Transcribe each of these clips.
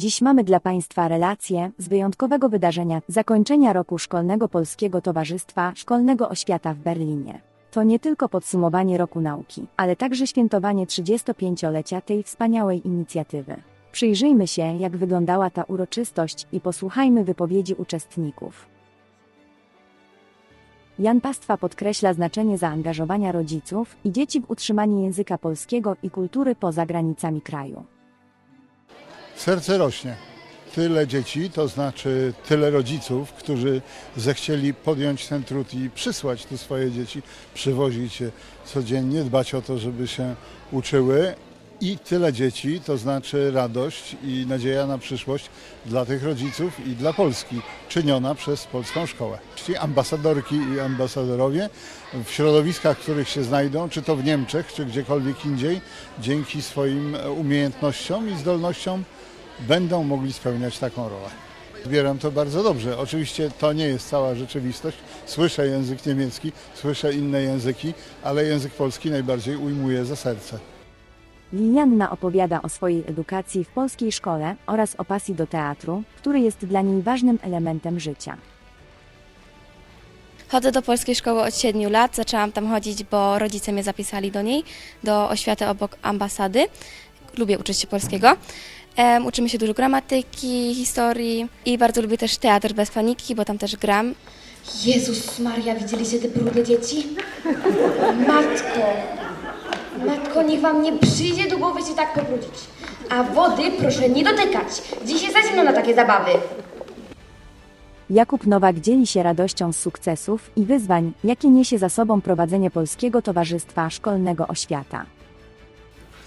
Dziś mamy dla Państwa relację z wyjątkowego wydarzenia zakończenia roku szkolnego Polskiego Towarzystwa Szkolnego Oświata w Berlinie. To nie tylko podsumowanie roku nauki, ale także świętowanie 35-lecia tej wspaniałej inicjatywy. Przyjrzyjmy się, jak wyglądała ta uroczystość i posłuchajmy wypowiedzi uczestników. Jan Pastwa podkreśla znaczenie zaangażowania rodziców i dzieci w utrzymanie języka polskiego i kultury poza granicami kraju. Serce rośnie. Tyle dzieci, to znaczy tyle rodziców, którzy zechcieli podjąć ten trud i przysłać tu swoje dzieci, przywozić je codziennie, dbać o to, żeby się uczyły. I tyle dzieci, to znaczy radość i nadzieja na przyszłość dla tych rodziców i dla Polski, czyniona przez polską szkołę. Ambasadorki i ambasadorowie w środowiskach, w których się znajdą, czy to w Niemczech, czy gdziekolwiek indziej, dzięki swoim umiejętnościom i zdolnościom będą mogli spełniać taką rolę. Zbieram to bardzo dobrze. Oczywiście to nie jest cała rzeczywistość. Słyszę język niemiecki, słyszę inne języki, ale język polski najbardziej ujmuje za serce. Lilianna opowiada o swojej edukacji w polskiej szkole oraz o pasji do teatru, który jest dla niej ważnym elementem życia. Chodzę do polskiej szkoły od 7 lat. Zaczęłam tam chodzić, bo rodzice mnie zapisali do niej, do oświaty obok ambasady. Lubię uczyć się polskiego. Em, uczymy się dużo gramatyki, historii i bardzo lubię też teatr bez paniki, bo tam też gram. Jezus Maria, widzieliście te brudne dzieci? Matko, matko, niech wam nie przyjdzie do głowy się tak pobrudzić. A wody proszę nie dotykać. Dziś jest za zimno na takie zabawy. Jakub Nowak dzieli się radością z sukcesów i wyzwań, jakie niesie za sobą prowadzenie Polskiego Towarzystwa Szkolnego Oświata.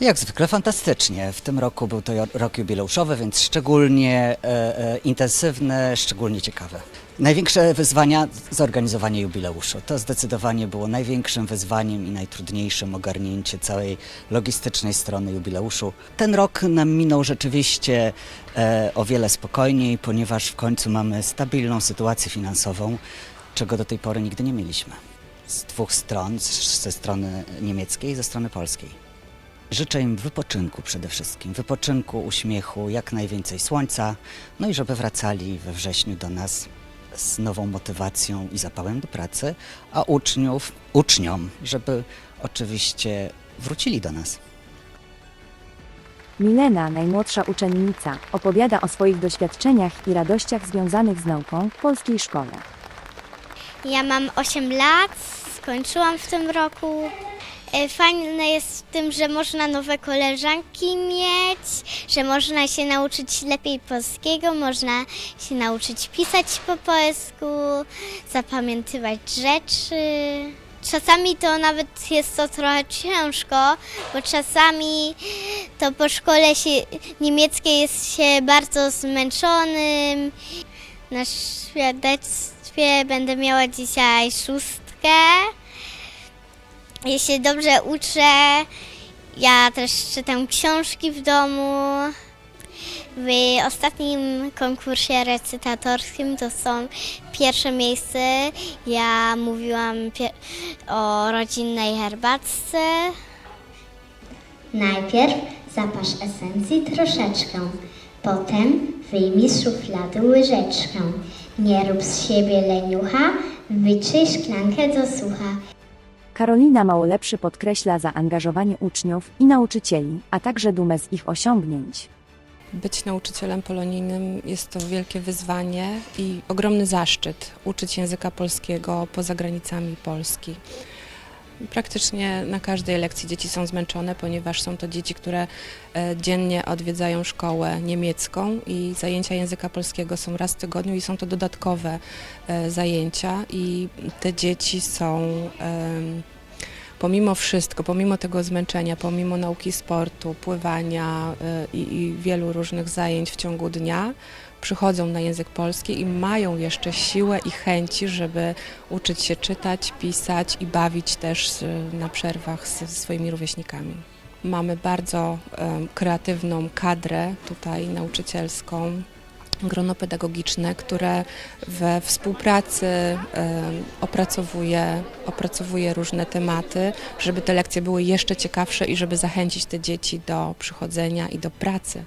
Jak zwykle fantastycznie. W tym roku był to rok jubileuszowy, więc szczególnie e, e, intensywny, szczególnie ciekawy. Największe wyzwania zorganizowanie jubileuszu. To zdecydowanie było największym wyzwaniem i najtrudniejszym ogarnięcie całej logistycznej strony jubileuszu. Ten rok nam minął rzeczywiście e, o wiele spokojniej, ponieważ w końcu mamy stabilną sytuację finansową, czego do tej pory nigdy nie mieliśmy. Z dwóch stron, ze strony niemieckiej i ze strony polskiej. Życzę im wypoczynku przede wszystkim, wypoczynku, uśmiechu, jak najwięcej słońca, no i żeby wracali we wrześniu do nas z nową motywacją i zapałem do pracy, a uczniów, uczniom, żeby oczywiście wrócili do nas. Milena, najmłodsza uczennica, opowiada o swoich doświadczeniach i radościach związanych z nauką w polskiej szkole. Ja mam 8 lat, skończyłam w tym roku. E, Fajne jest w tym, że można nowe koleżanki mieć, że można się nauczyć lepiej polskiego, można się nauczyć pisać po polsku, zapamiętywać rzeczy. Czasami to nawet jest to trochę ciężko, bo czasami to po szkole się, niemieckiej jest się bardzo zmęczonym. Na świadectwie będę miała dzisiaj szóstkę. Jeśli dobrze uczę, ja też czytam książki w domu. W ostatnim konkursie recytatorskim to są pierwsze miejsce. Ja mówiłam o rodzinnej herbatce. Najpierw zapasz esencji troszeczkę, potem wyjmij z szuflady łyżeczkę. Nie rób z siebie leniucha, wytrzyj szklankę do sucha. Karolina Małolepszy podkreśla zaangażowanie uczniów i nauczycieli, a także dumę z ich osiągnięć. Być nauczycielem polonijnym jest to wielkie wyzwanie i ogromny zaszczyt uczyć języka polskiego poza granicami Polski. Praktycznie na każdej lekcji dzieci są zmęczone, ponieważ są to dzieci, które e, dziennie odwiedzają szkołę niemiecką i zajęcia języka polskiego są raz w tygodniu i są to dodatkowe e, zajęcia i te dzieci są pomimo wszystko, pomimo tego zmęczenia, pomimo nauki sportu, pływania y, i, i wielu różnych zajęć w ciągu dnia, przychodzą na język polski i mają jeszcze siłę i chęci, żeby uczyć się czytać, pisać i bawić też z- na przerwach ze swoimi rówieśnikami. Mamy bardzo em, kreatywną kadrę tutaj nauczycielską, grono pedagogiczne, które we współpracy opracowuje, opracowuje różne tematy, żeby te lekcje były jeszcze ciekawsze i żeby zachęcić te dzieci do przychodzenia i do pracy.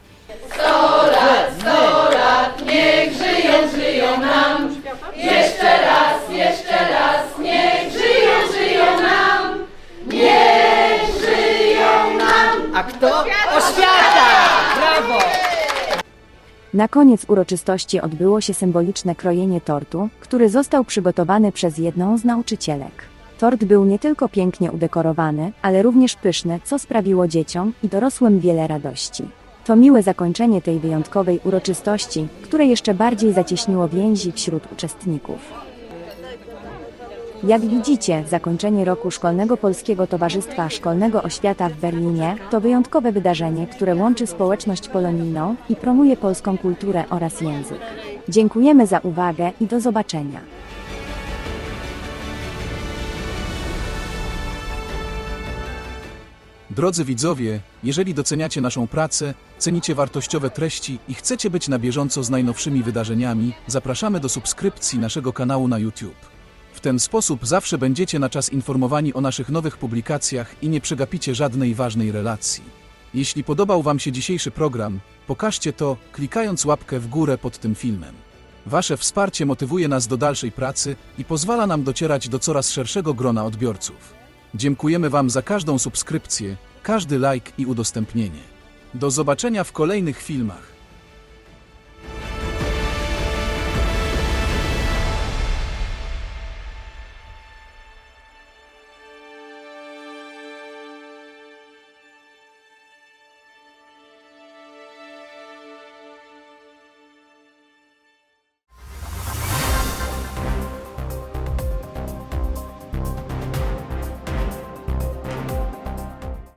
A kto? Oświata! Brawo! Na koniec uroczystości odbyło się symboliczne krojenie tortu, który został przygotowany przez jedną z nauczycielek. Tort był nie tylko pięknie udekorowany, ale również pyszny, co sprawiło dzieciom i dorosłym wiele radości. To miłe zakończenie tej wyjątkowej uroczystości, które jeszcze bardziej zacieśniło więzi wśród uczestników. Jak widzicie, zakończenie roku Szkolnego Polskiego Towarzystwa Szkolnego Oświata w Berlinie to wyjątkowe wydarzenie, które łączy społeczność polonijną i promuje polską kulturę oraz język. Dziękujemy za uwagę i do zobaczenia. Drodzy widzowie, jeżeli doceniacie naszą pracę, cenicie wartościowe treści i chcecie być na bieżąco z najnowszymi wydarzeniami, zapraszamy do subskrypcji naszego kanału na YouTube. Ten sposób zawsze będziecie na czas informowani o naszych nowych publikacjach i nie przegapicie żadnej ważnej relacji. Jeśli podobał Wam się dzisiejszy program, pokażcie to, klikając łapkę w górę pod tym filmem. Wasze wsparcie motywuje nas do dalszej pracy i pozwala nam docierać do coraz szerszego grona odbiorców. Dziękujemy Wam za każdą subskrypcję, każdy like i udostępnienie. Do zobaczenia w kolejnych filmach.